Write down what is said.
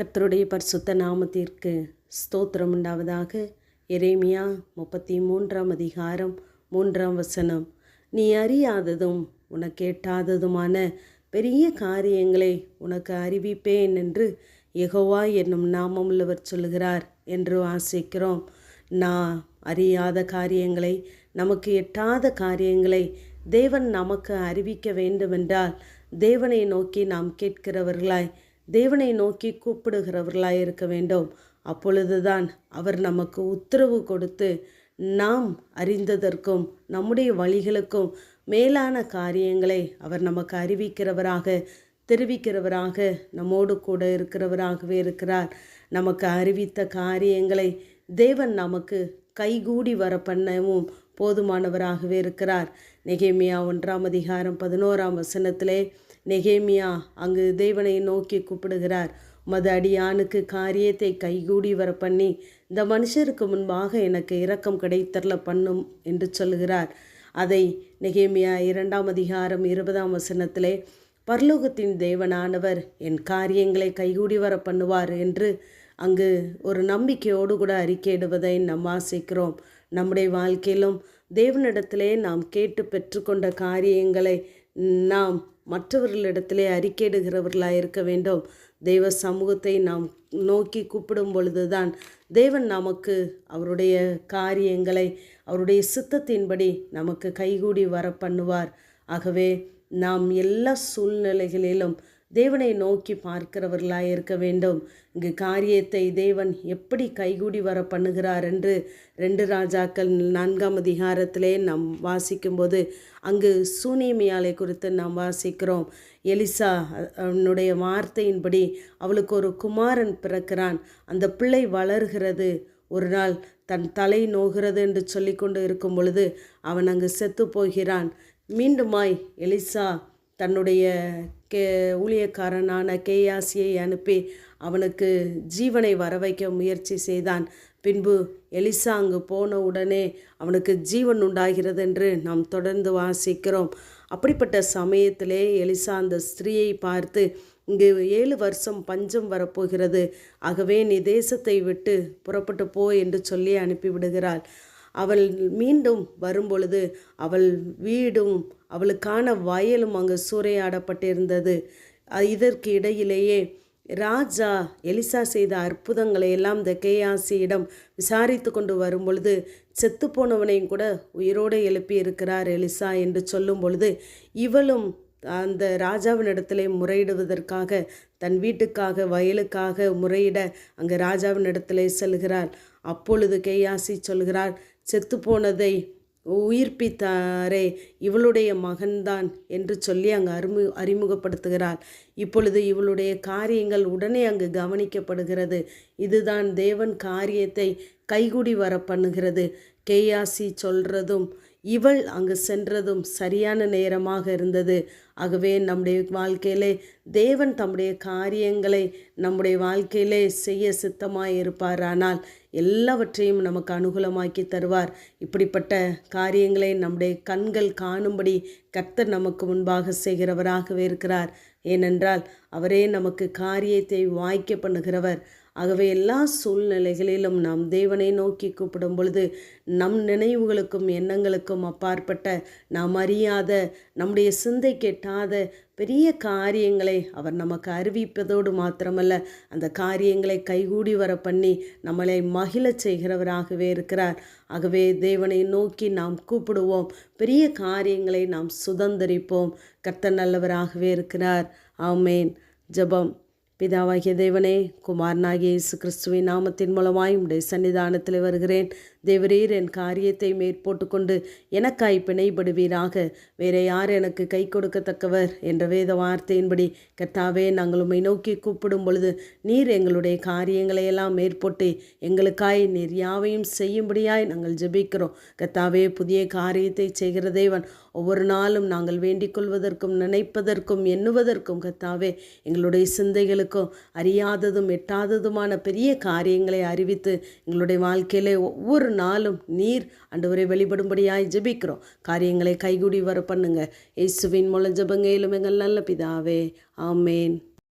கர்த்தருடைய பரிசுத்த நாமத்திற்கு ஸ்தோத்திரம் உண்டாவதாக. எரேமியா முப்பத்தி மூன்றாம் அதிகாரம் மூன்றாம் வசனம். நீ அறியாததும் உனக்கு எட்டாததுமான பெரிய காரியங்களை உனக்கு அறிவிப்பேன் என்று எகோவா என்னும் நாமமுள்ளவர் சொல்லுகிறார் என்று ஆசிக்கிறோம் நான் அறியாத காரியங்களை நமக்கு எட்டாத காரியங்களை தேவன் நமக்கு அறிவிக்க வேண்டுமென்றால் தேவனை நோக்கி நாம் கேட்கிறவர்களாய் தேவனை நோக்கி கூப்பிடுகிறவர்களாய் இருக்க வேண்டும். அப்பொழுதுதான் அவர் நமக்கு உத்தரவு கொடுத்து நாம் அறிந்ததற்கும் நம்முடைய வழிகளுக்கும் மேலான காரியங்களை அவர் நமக்கு அறிவிக்கிறவராக தெரிவிக்கிறவராக நம்மோடு கூட இருக்கிறவராகவே இருக்கிறார். நமக்கு அறிவித்த காரியங்களை தேவன் நமக்கு கைகூடி வர பண்ணவும் போதுமானவராகவே இருக்கிறார். நெகேமியா ஒன்றாம் அதிகாரம் பதினோராம் வசனத்திலே நெகேமியா அங்கு தேவனை நோக்கி கூப்பிடுகிறார். மது அடியானுக்கு காரியத்தை கைகூடி வர பண்ணி இந்த மனுஷருக்கு முன்பாக எனக்கு இரக்கம் கிடைத்தரல பண்ணும் என்று சொல்லுகிறார் அதை நெகேமியா இரண்டாம் அதிகாரம் இருபதாம் வசனத்திலே பர்லோகத்தின் தேவனானவர் என் காரியங்களை கைகூடி வர பண்ணுவார் என்று அங்கு ஒரு நம்பிக்கையோடு கூட அறிக்கையிடுவதை நாம் வாசிக்கிறோம். நம்முடைய வாழ்க்கையிலும் தேவனிடத்திலே நாம் கேட்டு பெற்றுக்கொண்ட காரியங்களை நாம் மற்றவர்களிடத்திலே அறிக்கையிடுகிறவர்களாக இருக்க வேண்டும். தெய்வ சமூகத்தை நாம் நோக்கி கூப்பிடும் பொழுதுதான் தேவன் நமக்கு அவருடைய காரியங்களை அவருடைய சித்தத்தின்படி நமக்கு கைகூடி வர பண்ணுவார் ஆகவே நாம் எல்லா சூழ்நிலைகளிலும் தேவனை நோக்கி பார்க்கிறவர்களாக இருக்க வேண்டும். இங்கு காரியத்தை தேவன் எப்படி கைகூடி வர பண்ணுகிறார் என்று ரெண்டு ராஜாக்கள் நான்காம் அதிகாரத்திலே நாம் வாசிக்கும்போது அங்கு சூனியமியாலை குறித்து நாம் வாசிக்கிறோம். எலிசா அவனுடைய வார்த்தையின்படி அவளுக்கு ஒரு குமாரன் பிறக்கிறான். அந்த பிள்ளை வளர்கிறது. ஒரு நாள் தன் தலை நோகிறது என்று சொல்லிக்கொண்டு இருக்கும் பொழுது அவன் அங்கு செத்து போகிறான். மீண்டுமாய் எலிசா தன்னுடைய கே ஊழியக்காரனான கேயாசியை அனுப்பி அவனுக்கு ஜீவனை வர வைக்க முயற்சி செய்தான். பின்பு எலிசா அங்கு போன உடனே அவனுக்கு ஜீவன் உண்டாகிறது என்று நாம் தொடர்ந்து வாசிக்கிறோம். அப்படிப்பட்ட சமயத்திலே எலிசா அந்த ஸ்திரீயை பார்த்து இங்கு ஏழு வருஷம் பஞ்சம் வரப்போகிறது. ஆகவே நீ தேசத்தை விட்டு புறப்பட்டு போ என்று சொல்லி அனுப்பிவிடுகிறாள். அவள் மீண்டும் வரும்பொழுது அவள் வீடும் அவளுக்கான வயலும் அங்கு சூறையாடப்பட்டிருந்தது. இதற்கு இடையிலேயே ராஜா எலிசா செய்த அற்புதங்களை எல்லாம் இந்த கேயாசியிடம் விசாரித்து கொண்டு வரும் பொழுது செத்துப்போனவனையும் கூட உயிரோடு எழுப்பி இருக்கிறார் எலிசா என்று சொல்லும் பொழுது இவளும் அந்த ராஜாவினிடத்திலே முறையிடுவதற்காக தன் வீட்டுக்காக வயலுக்காக முறையிட அங்கு ராஜாவினிடத்திலே செல்கிறார். அப்பொழுது கேயாசி சொல்கிறார் செத்துப்போனதை உயிர்ப்பித்தாரே இவளுடைய மகன்தான் என்று சொல்லி அங்கு அறிமு அறிமுகப்படுத்துகிறார். இப்பொழுது இவளுடைய காரியங்கள் உடனே அங்கு கவனிக்கப்படுகிறது. இதுதான் தேவன் காரியத்தை கைகூடி வர பண்ணுகிறது கேயாசி சொல்கிறதும் இவள் அங்கு சென்றதும் சரியான நேரமாக இருந்தது. ஆகவே நம்முடைய வாழ்க்கையிலே தேவன் தம்முடைய காரியங்களை நம்முடைய வாழ்க்கையிலே செய்ய சித்தமாக இருப்பார் ஆனால் எல்லாவற்றையும் நமக்கு அனுகூலமாக்கி தருவார். இப்படிப்பட்ட காரியங்களை நம்முடைய கண்கள் காணும்படி கர்த்தர் நமக்கு முன்பாக செய்கிறவராகவே இருக்கிறார். ஏனென்றால் அவரே நமக்கு காரியத்தை வாய்க்க பண்ணுகிறவர். ஆகவே எல்லா சூழ்நிலைகளிலும் நாம் தேவனை நோக்கி கூப்பிடும் பொழுது நம் நினைவுகளுக்கும் எண்ணங்களுக்கும் அப்பாற்பட்ட நாம் அறியாத நம்முடைய சிந்தை கெட்டாத பெரிய காரியங்களை அவர் நமக்கு அறிவிப்பதோடு மாத்திரமல்ல அந்த காரியங்களை கைகூடி வர பண்ணி நம்மளை மகிழச் செய்கிறவராகவே இருக்கிறார். ஆகவே தேவனை நோக்கி நாம் கூப்பிடுவோம். பெரிய காரியங்களை நாம் சுதந்திரிப்போம். கர்த்த நல்லவராகவே இருக்கிறார். ஆமேன். ஜபம். பிதாவாகிய தேவனே குமாரனாகிய இயேசு கிறிஸ்துவின் நாமத்தின் மூலமாய் உடைய சன்னிதானத்தில் வருகிறேன். தேவரீர் என் காரியத்தை மேற்போட்டு கொண்டு எனக்காய் பிணைபடுவீராக. வேற யார் எனக்கு கை கொடுக்கத்தக்கவர் என்ற வேத வார்த்தையின்படி கர்த்தாவே நாங்கள் உண்மை நோக்கி கூப்பிடும் பொழுது நீர் எங்களுடைய காரியங்களை எல்லாம் மேற்போட்டு எங்களுக்காய் நீர் யாவையும் செய்யும்படியாய் நாங்கள் ஜெபிக்கிறோம். கர்த்தாவே புதிய காரியத்தை செய்கிற தேவன் ஒவ்வொரு நாளும் நாங்கள் வேண்டிக் கொள்வதற்கும் நினைப்பதற்கும் எண்ணுவதற்கும் கர்த்தாவே எங்களுடைய எங்களுக்கும் அறியாததும் எட்டாததுமான பெரிய காரியங்களை அறிவித்து எங்களுடைய வாழ்க்கையிலே ஒவ்வொரு நாளும் நீர் அன்றுவரை வெளிப்படும்படியாய் ஜெபிக்கிறோம். காரியங்களை கைகூடி வர பண்ணுங்க. இயேசுவின் மூலம் ஜபங்கையிலும் எங்கள் நல்ல பிதாவே. ஆமேன்.